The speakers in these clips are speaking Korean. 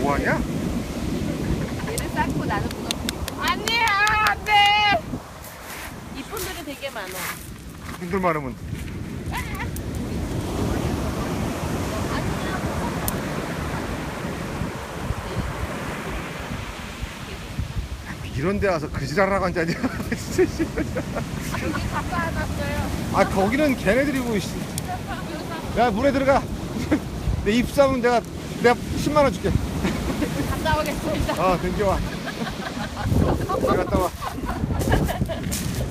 뭐하냐? 얘를 쌓고 나는 무겁 아니야, 안 돼! 이쁜들이 되게 많아. 힘들 많으면 이런 데 와서 그 지랄하고 앉아냐 진짜 씨. 여기 갖다 놨어요. 아 거기는 걔네들이고 씨. 야 물에 들어가 내 입사하면 내가 내가 10만 원 줄게 갔다 오겠습니다. 어 댕겨와 잘 갔다 와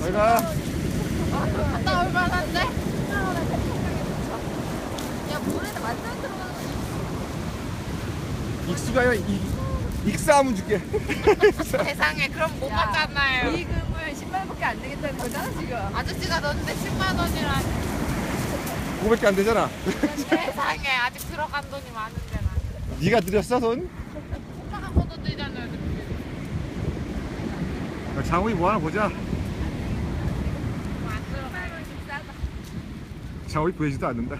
잘 가 갔다 올 만한데? 야 물에다 완전 들어가는 익수가 아니라 이, 익사하면 줄게 세상에, 그럼 못 야. 갔잖아요. 이금을 10만원밖에 안 되겠다는 거잖아 지금 아저씨가 넣었는데 10만원이라. 그거밖에 안 되잖아 세상에, 아직 들어간 돈이 많은데, 나. 네가 들였어 돈? 한 번도 되잖아요. 장훈이 뭐 하나 보자. 싸다 장훈이 보이지도 않는다